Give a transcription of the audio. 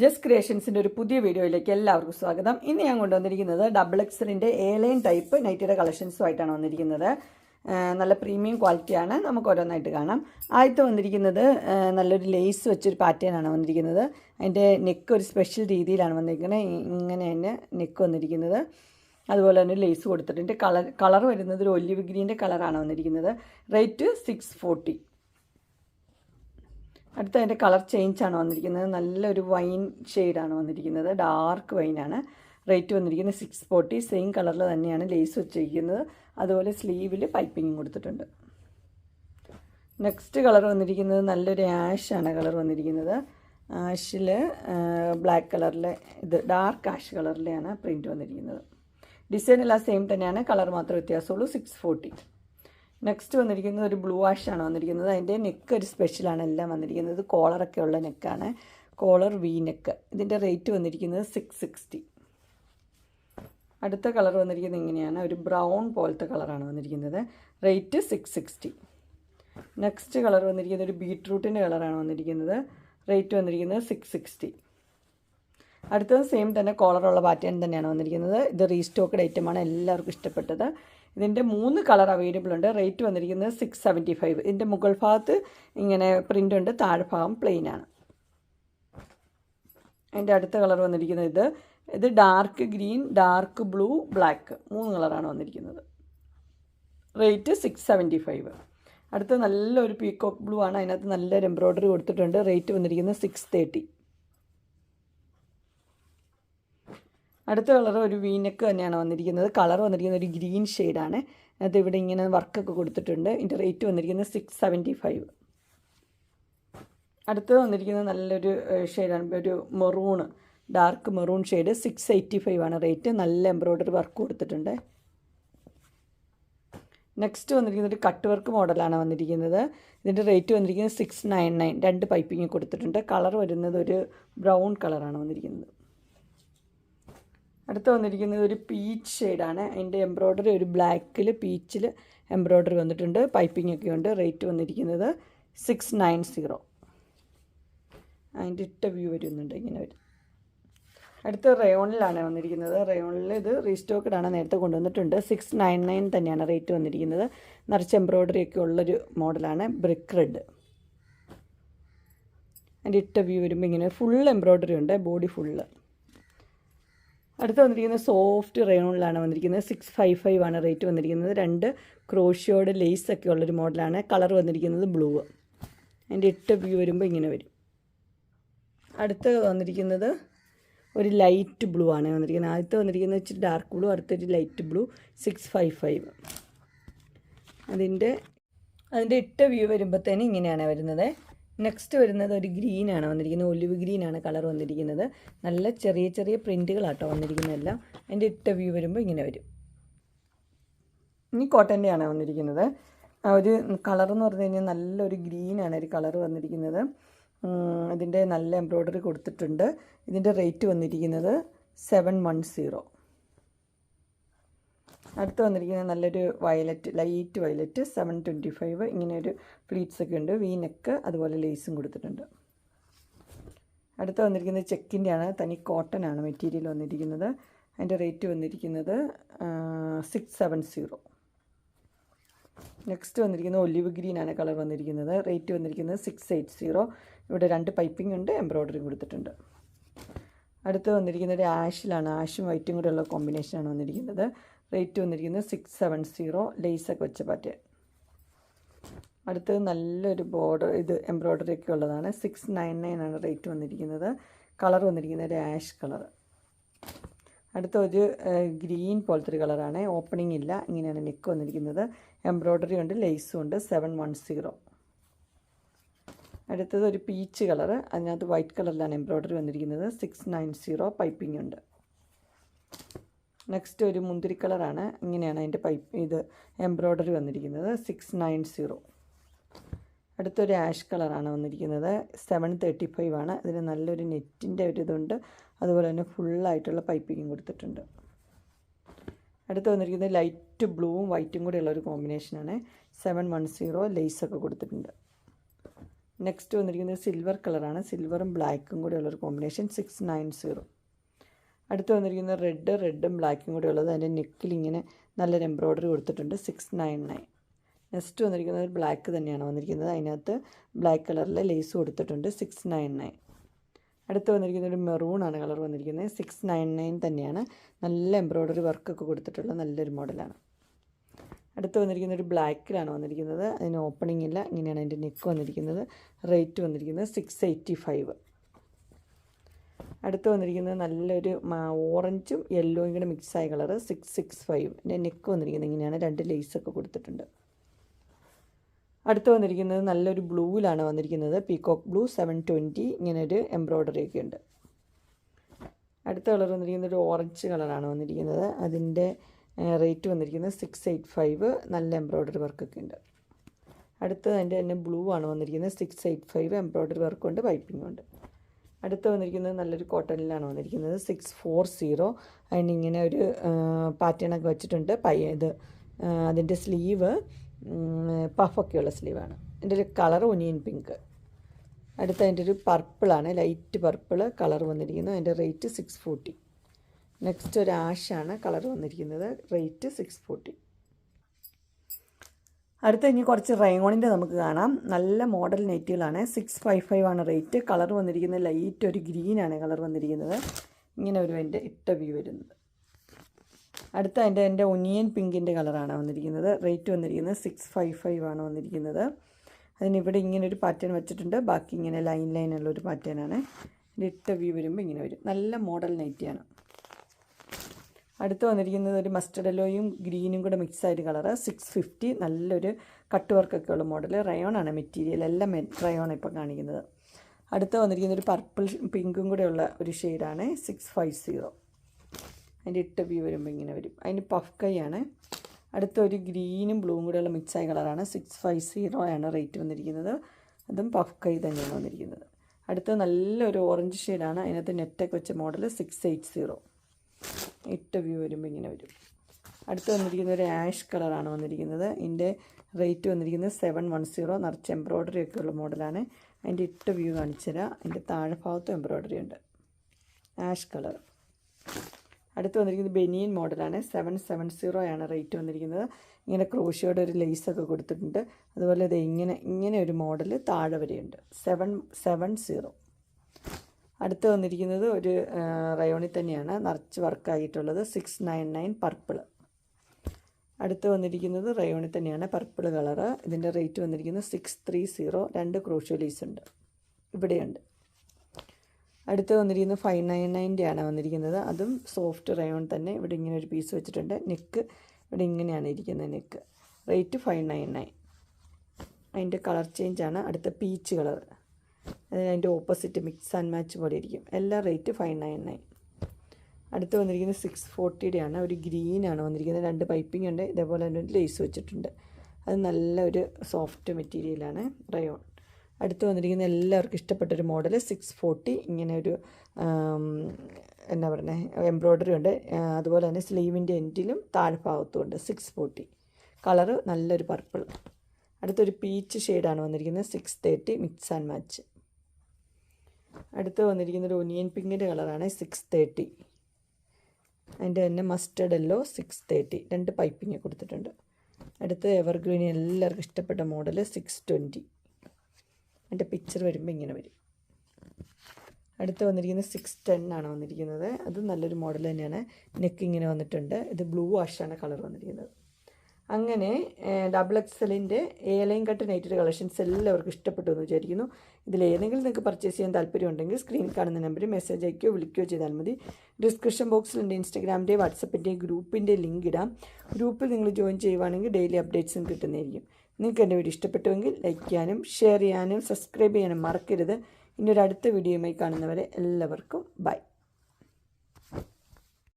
Just ക്രിയേഷൻസിന്റെ ഒരു പുതിയ വീഡിയോയിലേക്ക് എല്ലാവർക്കും സ്വാഗതം. ഇന്ന് ഞാൻ കൊണ്ടുവന്നിരിക്കുന്നത് ഡബിൾ എക്സലിന്റെ എ ലൈൻ ടൈപ്പ് നൈറ്റിയുടെ കളക്ഷൻസുമായിട്ടാണ് വന്നിരിക്കുന്നത്. നല്ല പ്രീമിയം ക്വാളിറ്റിയാണ് നമുക്ക് ഓരോന്നായിട്ട് കാണാം. ആദ്യത്തെ വന്നിരിക്കുന്നത് നല്ലൊരു ലേസ് വെച്ചൊരു പാറ്റേണാണ് വന്നിരിക്കുന്നത്. അതിന്റെ നെക്ക് ഒരു സ്പെഷ്യൽ രീതിയിലാണ് വന്നിരിക്കുന്നത്. ഇങ്ങനെ തന്നെ നെക്ക് വന്നിരിക്കുന്നത്. അതുപോലെ തന്നെ ലേസ് കൊടുത്തിട്ടുണ്ട്. കളർ കളർ വരുന്നത് ഒരു ഒലിവ് ഗ്രീന്റെ കളറാണ് വന്നിരിക്കുന്നത്. റേറ്റ് സിക്സ് ഫോർട്ടി അടുത്ത അതിന്റെ കളർ ചേഞ്ച് ആണ് വന്നിരിക്കുന്നത്. നല്ലൊരു വൈൻ ഷെയ്ഡാണ് വന്നിരിക്കുന്നത്. ഡാർക്ക് വൈനാണ്. റേറ്റ് വന്നിരിക്കുന്നത് സിക്സ് ഫോർട്ടി. സെയിം കളറിൽ തന്നെയാണ് ലേസ് വെച്ചിരിക്കുന്നത്. അതുപോലെ സ്ലീവിൽ പൈപ്പിങ്ങും കൊടുത്തിട്ടുണ്ട്. നെക്സ്റ്റ് കളർ വന്നിരിക്കുന്നത് നല്ലൊരു ആഷാണ് കളർ വന്നിരിക്കുന്നത്. ആഷിൽ ബ്ലാക്ക് കളറിലെ ഇത് ഡാർക്ക് ആഷ് കളറിലെയാണ് പ്രിന്റ് വന്നിരിക്കുന്നത്. ഡിസൈൻ എല്ലാം സെയിം തന്നെയാണ്. കളർ മാത്രം വ്യത്യാസമുള്ളൂ. Six forty. നെക്സ്റ്റ് വന്നിരിക്കുന്നത് ഒരു ബ്ലൂ ആഷാണ് വന്നിരിക്കുന്നത്. അതിന്റെ നെക്ക് ഒരു സ്പെഷ്യലാണ് എല്ലാം വന്നിരിക്കുന്നത്. കോളറൊക്കെ ഉള്ള നെക്കാണ് കോളർ വി നെക്ക് ഇതിന്റെ റേറ്റ് വന്നിരിക്കുന്നത് സിക്സ് സിക്സ്റ്റി അടുത്ത കളർ വന്നിരിക്കുന്നത് ഇങ്ങനെയാണ്. ഒരു ബ്രൗൺ പോലത്തെ കളറാണ് വന്നിരിക്കുന്നത്. Rate six sixty next colour വന്നിരിക്കുന്നത് ഒരു ബീട്രൂട്ടിന്റെ കളറാണ് വന്നിരിക്കുന്നത്. റേറ്റ് വന്നിരിക്കുന്നത് സിക്സ് സിക്സ്റ്റി അടുത്തത് സെയിം തന്നെ കോളറുള്ള പാറ്റേൺ തന്നെയാണ് വന്നിരിക്കുന്നത്. ഇത് റീസ്റ്റോക്ക്ഡ് ഐറ്റമാണ് എല്ലാവർക്കും ഇഷ്ടപ്പെട്ടത്. ഇതിന്റെ മൂന്ന് കളർ അവൈലബിൾ ഉണ്ട്. റേറ്റ് വന്നിരിക്കുന്നത് സിക്സ് സെവന്റി ഫൈവ് ഇതിന്റെ മുകൾ ഭാഗത്ത് ഇങ്ങനെ പ്രിന്റ് ഉണ്ട്. താഴ്ഭാഗം പ്ലെയിൻ ആണ്. അതിന്റെ അടുത്ത കളർ വന്നിരിക്കുന്നത് ഇത്. ഇത് dark green dark blue black മൂന്ന് കളറാണ് വന്നിരിക്കുന്നത്. റേറ്റ് സിക്സ് സെവന്റി ഫൈവ് അടുത്ത നല്ലൊരു പീക്കോക്ക് ബ്ലൂ ആണ്. അതിനകത്ത് നല്ലൊരു എംബ്രോയ്ഡറി കൊടുത്തിട്ടുണ്ട്. റേറ്റ് വന്നിരിക്കുന്നത് സിക്സ് തേർട്ടി അടുത്ത കളർ ഒരു വീനക്ക് തന്നെയാണ് വന്നിരിക്കുന്നത്. കളർ വന്നിരിക്കുന്നത് ഒരു ഗ്രീൻ ഷെയ്ഡാണ്. അത് ഇവിടെ ഇങ്ങനെ വർക്കൊക്കെ കൊടുത്തിട്ടുണ്ട്. ഇതിന്റെ റേറ്റ് വന്നിരിക്കുന്നത് സിക്സ് സെവന്റി ഫൈവ് അടുത്തത് വന്നിരിക്കുന്നത് നല്ലൊരു ഷെയ്ഡാണ്. ഒരു maroon dark maroon shade. Six eighty five ആണ് റേറ്റ്. നല്ല എംബ്രോയ്ഡറി വർക്ക് കൊടുത്തിട്ടുണ്ട്. നെക്സ്റ്റ് വന്നിരിക്കുന്നത് ഒരു കട്ട് വർക്ക് മോഡലാണ് വന്നിരിക്കുന്നത്. ഇതിന്റെ റേറ്റ് വന്നിരിക്കുന്നത് സിക്സ് നയൻ നയൻ രണ്ട് പൈപ്പിങ് കൊടുത്തിട്ടുണ്ട്. കളർ വരുന്നത് ഒരു ബ്രൗൺ കളറാണ് വന്നിരിക്കുന്നത്. അടുത്ത് വന്നിരിക്കുന്നത് ഒരു പീച്ച് ഷെയ്ഡാണ് അതിന്റെ എംബ്രോയ്ഡറി ഒരു ബ്ലാക്കിൽ പീച്ചിൽ എംബ്രോയ്ഡറി വന്നിട്ടുണ്ട്. പൈപ്പിംഗ് ഒക്കെ ഉണ്ട്. റേറ്റ് വന്നിരിക്കുന്നത് സിക്സ് നയൻ സീറോ അതിന്റെ ഇട്ട വ്യൂ വരുന്നുണ്ട്. ഇങ്ങനെ വരും. അടുത്ത റയോണിലാണ് വന്നിരിക്കുന്നത്. റയോണിൽ ഇത് റീസ്റ്റോക്കഡാണ് നേരത്തെ കൊണ്ടുവന്നിട്ടുണ്ട്. സിക്സ് നയൻ നയൻ തന്നെയാണ് റേറ്റ് വന്നിരിക്കുന്നത്. നിറച്ച് എംബ്രോയ്ഡറി ഒക്കെ ഉള്ളൊരു മോഡലാണ് ബ്രിക്ക് റെഡ് അതിന്റെ ഇട്ട വ്യൂ വരുമ്പോൾ ഇങ്ങനെ ഫുൾ എംബ്രോയ്ഡറി ഉണ്ട്. ബോഡി ഫുള്ള് അടുത്ത് വന്നിരിക്കുന്നത് സോഫ്റ്റ് റയോണിലാണ് വന്നിരിക്കുന്നത്. സിക്സ് ഫൈവ് ഫൈവ് ആണ് റേറ്റ് വന്നിരിക്കുന്നത്. രണ്ട് ക്രോഷ്യോട് ലേസ് ഒക്കെ ഉള്ളൊരു മോഡലാണ്. കളർ വന്നിരിക്കുന്നത് ബ്ലൂ. അതിന്റെ എട്ട് വ്യൂ വരുമ്പോൾ ഇങ്ങനെ വരും. അടുത്ത് വന്നിരിക്കുന്നത് ഒരു ലൈറ്റ് ബ്ലൂ ആണ് വന്നിരിക്കുന്നത്. ആദ്യത്തെ വന്നിരിക്കുന്നത് ഇച്ചിരി ഡാർക്ക് ബ്ലൂ അടുത്തൊരു light blue six five five. അതിന്റെ അതിന്റെ ഇട്ട വ്യൂ വരുമ്പോഴത്തേനും ഇങ്ങനെയാണ് വരുന്നത്. നെക്സ്റ്റ് വരുന്നത് ഒരു ഗ്രീൻ ആണ് വന്നിരിക്കുന്നത്. ഒലിവ് ഗ്രീൻ ആണ് കളർ വന്നിരിക്കുന്നത്. നല്ല ചെറിയ ചെറിയ പ്രിന്റുകളാട്ടോ വന്നിരിക്കുന്നതെല്ലാം അതിന്റെ ഇട്ട വ്യൂ വരുമ്പോൾ ഇങ്ങനെ വരും. ഇനി കോട്ടന്റെ ആണ് വന്നിരിക്കുന്നത്. ഒരു കളർ എന്ന് പറഞ്ഞു കഴിഞ്ഞാൽ നല്ലൊരു ഗ്രീനാണ് ഒരു കളർ വന്നിരിക്കുന്നത്. അതിന്റെ നല്ല എംബ്രോയ്ഡറി കൊടുത്തിട്ടുണ്ട്. ഇതിന്റെ റേറ്റ് വന്നിരിക്കുന്നത് സെവൻ വൺ സീറോ അടുത്ത് വന്നിരിക്കുന്നത് നല്ലൊരു violet light violet seven twenty five ഇങ്ങനെ ഒരു പ്ലീറ്റ്സ് ഒക്കെ ഉണ്ട്. വി നെക്ക് അതുപോലെ ലേസും കൊടുത്തിട്ടുണ്ട്. അടുത്ത് വന്നിരിക്കുന്നത് ചെക്കിന്റെ ആണ് തനി കോട്ടൺ ആണ് മെറ്റീരിയൽ വന്നിരിക്കുന്നത്. അതിന്റെ റേറ്റ് വന്നിരിക്കുന്നത് സിക്സ് സെവൻ സീറോ നെക്സ്റ്റ് വന്നിരിക്കുന്നത് ഒലിവ് ഗ്രീൻ ആണ് കളർ വന്നിരിക്കുന്നത്. റേറ്റ് വന്നിരിക്കുന്നത് സിക്സ് എയ്റ്റ് സീറോ ഇവിടെ രണ്ട് പൈപ്പിംഗ് ഉണ്ട് എംബ്രോയ്ഡറി കൊടുത്തിട്ടുണ്ട്. അടുത്ത് വന്നിരിക്കുന്നത് ആഷിലാണ് ആഷും വൈറ്റും കൂടെ ഉള്ള കോമ്പിനേഷനാണ് വന്നിരിക്കുന്നത്. റേറ്റ് വന്നിരിക്കുന്നത് സിക്സ് സെവൻ സീറോ ലേസൊക്കെ വെച്ച പാറ്റേൺ അടുത്തത് നല്ലൊരു ബോർഡർ ഇത് എംബ്രോയ്ഡറി ഒക്കെ ഉള്ളതാണ്. സിക്സ് നയൻ നയൻ ആണ് റേറ്റ് വന്നിരിക്കുന്നത്. കളർ വന്നിരിക്കുന്നത് ഒരു ആഷ് കളർ അടുത്ത ഒരു ഗ്രീൻ പോലത്തെ ഒരു കളറാണ് ഓപ്പണിംഗ് ഇല്ല. ഇങ്ങനെയാണ് നെക്ക് വന്നിരിക്കുന്നത്. എംബ്രോയ്ഡറി ഉണ്ട് ലേസും ഉണ്ട്. സെവൻ വൺ സീറോ അടുത്തത് ഒരു പീച്ച് കളർ അതിനകത്ത് വൈറ്റ് കളറിലാണ് എംബ്രോയ്ഡറി വന്നിരിക്കുന്നത്. സിക്സ് നയൻ സീറോ പൈപ്പിംഗ് ഉണ്ട്. നെക്സ്റ്റ് ഒരു മുന്തിരി കളറാണ് ഇങ്ങനെയാണ് അതിന്റെ പൈപ്പ് ഇത് എംബ്രോയ്ഡറി വന്നിരിക്കുന്നത്. സിക്സ് നയൻ സീറോ അടുത്തൊരു ആഷ് കളറാണ് വന്നിരിക്കുന്നത്. സെവൻ തേർട്ടി ഫൈവ് ആണ്. ഇതിന് നല്ലൊരു നെറ്റിന്റെ ഒരു ഇതുണ്ട്. അതുപോലെ തന്നെ ഫുള്ളായിട്ടുള്ള പൈപ്പിങ്ങും കൊടുത്തിട്ടുണ്ട്. അടുത്ത് വന്നിരിക്കുന്നത് ലൈറ്റ് ബ്ലൂവും വൈറ്റും കൂടെ ഉള്ള ഒരു കോമ്പിനേഷനാണ് സെവൻ വൺ സീറോ ലേസൊക്കെ കൊടുത്തിട്ടുണ്ട്. നെക്സ്റ്റ് വന്നിരിക്കുന്നത് സിൽവർ കളറാണ് സിൽവറും ബ്ലാക്കും കൂടെ ഉള്ളൊരു കോമ്പിനേഷൻ സിക്സ് നയൻ സീറോ അടുത്ത് വന്നിരിക്കുന്ന റെഡ് റെഡും ബ്ലാക്കും കൂടെ ഉള്ളത് അതിന്റെ നെക്കിൽ ഇങ്ങനെ നല്ലൊരു എംബ്രോയ്ഡറി കൊടുത്തിട്ടുണ്ട് സിക്സ് നയൻ നയൻ നെക്സ്റ്റ് വന്നിരിക്കുന്നത് ബ്ലാക്ക് തന്നെയാണ് വന്നിരിക്കുന്നത്. അതിനകത്ത് ബ്ലാക്ക് കളറിലെ ലേസ് കൊടുത്തിട്ടുണ്ട് സിക്സ് നയൻ നയൻ അടുത്ത് വന്നിരിക്കുന്ന ഒരു മെറൂൺ ആണ് കളർ വന്നിരിക്കുന്നത് സിക്സ് നയൻ നയൻ തന്നെയാണ്. നല്ല എംബ്രോയ്ഡറി വർക്കൊക്കെ കൊടുത്തിട്ടുള്ള നല്ലൊരു മോഡലാണ് അടുത്ത് വന്നിരിക്കുന്ന ഒരു ബ്ലാക്കിലാണ് വന്നിരിക്കുന്നത്. അതിന് ഓപ്പണിംഗ് ഇല്ല ഇങ്ങനെയാണ് അതിന്റെ നെക്ക് വന്നിരിക്കുന്നത്. റേറ്റ് വന്നിരിക്കുന്നത് സിക്സ് എയ്റ്റി ഫൈവ് അടുത്ത് വന്നിരിക്കുന്നത് നല്ലൊരു ഓറഞ്ചും യെല്ലോയും കൂടെ മിക്സായ കളറ് സിക്സ് സിക്സ് ഫൈവ്. പിന്നെ നെക്ക് വന്നിരിക്കുന്നത് ഇങ്ങനെയാണ്. രണ്ട് ലേസൊക്കെ കൊടുത്തിട്ടുണ്ട്. അടുത്ത് വന്നിരിക്കുന്നത് നല്ലൊരു ബ്ലൂവിലാണ് വന്നിരിക്കുന്നത്. Peacock blue seven twenty. ഇങ്ങനെ ഒരു എംബ്രോയ്ഡറി ഒക്കെ ഉണ്ട്. അടുത്ത കളർ വന്നിരിക്കുന്നത് ഒരു ഓറഞ്ച് കളറാണ് വന്നിരിക്കുന്നത്. അതിന്റെ റേറ്റ് വന്നിരിക്കുന്നത് സിക്സ് എയ്റ്റ് ഫൈവ്. നല്ല എംബ്രോയ്ഡറി വർക്കൊക്കെ ഉണ്ട്. അടുത്തത് അതിന്റെ തന്നെ ബ്ലൂ ആണ് വന്നിരിക്കുന്നത്. സിക്സ് എയ്റ്റ് ഫൈവ് എംബ്രോയ്ഡറി വർക്കുണ്ട് പൈപ്പിംഗ് ഉണ്ട്. അടുത്ത് വന്നിരിക്കുന്നത് നല്ലൊരു കോട്ടണിലാണ് വന്നിരിക്കുന്നത്. സിക്സ് ഫോർ സീറോ അതിന് ഇങ്ങനെ ഒരു പാറ്റേണൊക്കെ വെച്ചിട്ടുണ്ട്. പയ്യ ഇത് അതിന്റെ സ്ലീവ് പഫൊക്കെയുള്ള സ്ലീവാണ് ഇതിന്റെ ഒരു കളർ ഒനിയൻ പിങ്ക് അടുത്ത അതിന്റെ ഒരു പർപ്പിളാണ് ലൈറ്റ് പർപ്പിൾ കളർ വന്നിരിക്കുന്നു. അതിന്റെ റേറ്റ് സിക്സ് ഫോർട്ടി നെക്സ്റ്റ് ഒരു ആഷാണ് കളർ വന്നിരിക്കുന്നത്. റേറ്റ് സിക്സ് ഫോർട്ടി അടുത്ത ഇനി കുറച്ച് റയോണിന്റെ നമുക്ക് കാണാം. നല്ല മോഡൽ നെറ്റുകളാണ്. സിക്സ് ഫൈവ് ഫൈവ് ആണ് റേറ്റ്. കളർ വന്നിരിക്കുന്നത് ലൈറ്റ് ഒരു ഗ്രീനാണ് കളർ വന്നിരിക്കുന്നത്. ഇങ്ങനെ ഒരു എന്റെ ഇട്ട വ്യൂ വരുന്നത്. അടുത്ത എന്റെ എന്റെ ഒനിയൻ പിങ്കിന്റെ കളറാണ് വന്നിരിക്കുന്നത്. റേറ്റ് വന്നിരിക്കുന്നത് സിക്സ് ഫൈവ് ഫൈവ് ആണ് വന്നിരിക്കുന്നത്. അതിനിവിടെ ഇങ്ങനെ ഒരു പാറ്റേൺ വെച്ചിട്ടുണ്ട്. ബാക്കി ഇങ്ങനെ ലൈൻ ലൈനുള്ള ഒരു ഇതിന്റെ ഇട്ട വ്യൂ വരുമ്പോൾ ഇങ്ങനെ വരും. നല്ല മോഡൽ നൈറ്റിയാണ്. അടുത്ത് വന്നിരിക്കുന്നത് ഒരു മസ്റ്റർഡ് എല്ലോയും ഗ്രീനും കൂടെ മിക്സ് ആയിട്ട് കളറ് സിക്സ് ഫിഫ്റ്റി നല്ലൊരു കട്ട് വർക്കൊക്കെ ഉള്ള മോഡൽ റയോൺ ആണ് മെറ്റീരിയൽ എല്ലാം റയോൺ ഇപ്പോൾ കാണിക്കുന്നത്. അടുത്ത് വന്നിരിക്കുന്ന ഒരു പർപ്പിൾ പിങ്കും കൂടെ ഉള്ള ഒരു ഷെയ്ഡാണ് സിക്സ് ഫൈവ് സീറോ അതിന്റെ ഇട്ട വ്യൂ വരുമ്പോൾ ഇങ്ങനെ വരും. അതിന് പഫ് കൈ ആണ്. അടുത്ത ഒരു ഗ്രീനും ബ്ലൂവും കൂടെയുള്ള മിക്സായ കളറാണ് സിക്സ് ഫൈവ് സീറോ ആണ് റേറ്റ് വന്നിരിക്കുന്നത്. അതും പഫ് കൈ തന്നെയാണ് വന്നിരിക്കുന്നത്. അടുത്ത നല്ലൊരു ഓറഞ്ച് ഷെയ്ഡാണ് അതിനകത്ത് നെറ്റൊക്കെ വെച്ച മോഡൽ സിക്സ് എയ്റ്റ് സീറോ ഇട്ട വ്യൂ വരുമ്പോൾ ഇങ്ങനെ വരും. അടുത്ത് വന്നിരിക്കുന്ന ഒരു ആഷ് കളറാണ് വന്നിരിക്കുന്നത്. ഇതിന്റെ റേറ്റ് വന്നിരിക്കുന്നത് സെവൻ വൺ സീറോ. നിറച്ച് എംബ്രോയ്ഡറി ഒക്കെ ഉള്ള മോഡലാണ്. അതിന്റെ ഇട്ട വ്യൂ കാണിച്ചു തരാം അതിന്റെ താഴെ ഭാഗത്തും എംബ്രോയ്ഡറി ഉണ്ട്. Ash colour. അടുത്ത് വന്നിരിക്കുന്നത് ബെനിയൻ മോഡലാണ്. സെവൻ സെവൻ സീറോ ആണ് റേറ്റ് വന്നിരിക്കുന്നത്. ഇങ്ങനെ ക്രോഷിയോടെ ഒരു ലേസൊക്കെ കൊടുത്തിട്ടുണ്ട്. അതുപോലെ ഇത് ഇങ്ങനെ ഇങ്ങനെ ഒരു മോഡൽ താഴെ വരെയുണ്ട്. Seven seven zero. അടുത്ത് വന്നിരിക്കുന്നത് ഒരു റയോണിൽ തന്നെയാണ്. നിറച്ച് വർക്കായിട്ടുള്ളത്. സിക്സ് നയൻ നയൻ പർപ്പിൾ അടുത്ത് വന്നിരിക്കുന്നത് റയോണിൽ തന്നെയാണ്. Purple colour. ഇതിന്റെ റേറ്റ് വന്നിരിക്കുന്നത് സിക്സ് ത്രീ സീറോ. രണ്ട് ക്രോഷ്യലീസ് ഉണ്ട്. ഇവിടെയുണ്ട്. അടുത്ത് വന്നിരിക്കുന്നത് ഫൈവ് നയൻ നയന്റെ ആണ് വന്നിരിക്കുന്നത്. അതും സോഫ്റ്റ് റയോൺ തന്നെ. ഇവിടെ ഇങ്ങനെ ഒരു പീസ് വെച്ചിട്ടുണ്ട്. നെക്ക്. ഇവിടെ ഇങ്ങനെയാണ് ഇരിക്കുന്നത് neck. Rate five nine nine. അതിന്റെ കളർ ചേഞ്ചാണ് അടുത്ത പീച്ച് കളർ അതിന്റെ ഓപ്പോസിറ്റ് മിക്സ് ആൻഡ് മാച്ച് പോലെ ഇരിക്കും. എല്ലാ റേറ്റ് ഫൈവ് നയൻ നയൻ അടുത്ത് വന്നിരിക്കുന്നത് സിക്സ് ഫോർട്ടിയുടെ ആണ് ഒരു ഗ്രീനാണ് വന്നിരിക്കുന്നത്. രണ്ട് പൈപ്പിംഗ് ഉണ്ട്. ഇതേപോലെ തന്നെ ഒരു ലേസ് വെച്ചിട്ടുണ്ട്. അത് നല്ല ഒരു സോഫ്റ്റ് മെറ്റീരിയലാണ് റയോൺ അടുത്ത് വന്നിരിക്കുന്ന എല്ലാവർക്കും ഇഷ്ടപ്പെട്ടൊരു മോഡൽ സിക്സ് ഫോർട്ടി ഇങ്ങനെ ഒരു എന്താ പറയുന്നത് എംബ്രോയ്ഡറി ഉണ്ട്. അതുപോലെ തന്നെ സ്ലീവിന്റെ എൻഡിലും താഴ്ഭാഗത്തും ഉണ്ട് സിക്സ് ഫോർട്ടി കളറ് നല്ലൊരു പർപ്പിൾ അടുത്തൊരു പീച്ച് ഷെയ്ഡാണ് വന്നിരിക്കുന്നത് six thirty mix and match അടുത്ത് വന്നിരിക്കുന്ന ഒരു ഒനിയൻ പിങ്കിന്റെ കളറാണ് സിക്സ് തേർട്ടി. അതിന്റെ തന്നെ മസ്റ്റർഡ് എല്ലോ സിക്സ് തേർട്ടി രണ്ട് പൈപ്പിങ് കൊടുത്തിട്ടുണ്ട്. അടുത്ത് എവർഗ്രീൻ എല്ലാവർക്കും ഇഷ്ടപ്പെട്ട മോഡൽ സിക്സ് ട്വന്റി അതിന്റെ പിക്ചർ വരുമ്പോൾ ഇങ്ങനെ വരും. അടുത്ത് വന്നിരിക്കുന്നത് സിക്സ് ടെൻ ആണ് വന്നിരിക്കുന്നത്. അത് നല്ലൊരു മോഡൽ തന്നെയാണ്. നെക്ക് ഇങ്ങനെ വന്നിട്ടുണ്ട്. ഇത് ബ്ലൂ വാഷാണ് കളർ വന്നിരിക്കുന്നത്. അങ്ങനെ ഡബിൾ എക്സലിന്റെ ഏലയും കട്ട് നൈറ്റഡ് കളക്ഷൻസ് എല്ലാവർക്കും ഇഷ്ടപ്പെട്ടു എന്ന് വിചാരിക്കുന്നു. ഇതിലേതെങ്കിലും നിങ്ങൾക്ക് പർച്ചേസ് ചെയ്യാൻ താല്പര്യമുണ്ടെങ്കിൽ സ്ക്രീനിൽ കാണുന്ന നമ്പറിൽ മെസ്സേജ് അയക്കുകയോ വിളിക്കുകയോ ചെയ്താൽ മതി. ഡിസ്ക്രിപ്ഷൻ ബോക്സിലുണ്ട് ഇൻസ്റ്റാഗ്രാമിന്റെ വാട്സപ്പിന്റെ ഗ്രൂപ്പിന്റെ ലിങ്ക് ഇടാം. ഗ്രൂപ്പിൽ നിങ്ങൾ ജോയിൻ ചെയ്യുവാണെങ്കിൽ ഡെയിലി അപ്ഡേറ്റ്സും കിട്ടുന്നതായിരിക്കും. നിങ്ങൾക്ക് എന്റെ വീഡിയോ ഇഷ്ടപ്പെട്ടുവെങ്കിൽ ലൈക്ക് ചെയ്യാനും ഷെയർ ചെയ്യാനും സബ്സ്ക്രൈബ് ചെയ്യാനും മറക്കരുത്. ഇനി ഒരു അടുത്ത വീഡിയോയുമായി കാണുന്നവരെ എല്ലാവർക്കും ബൈ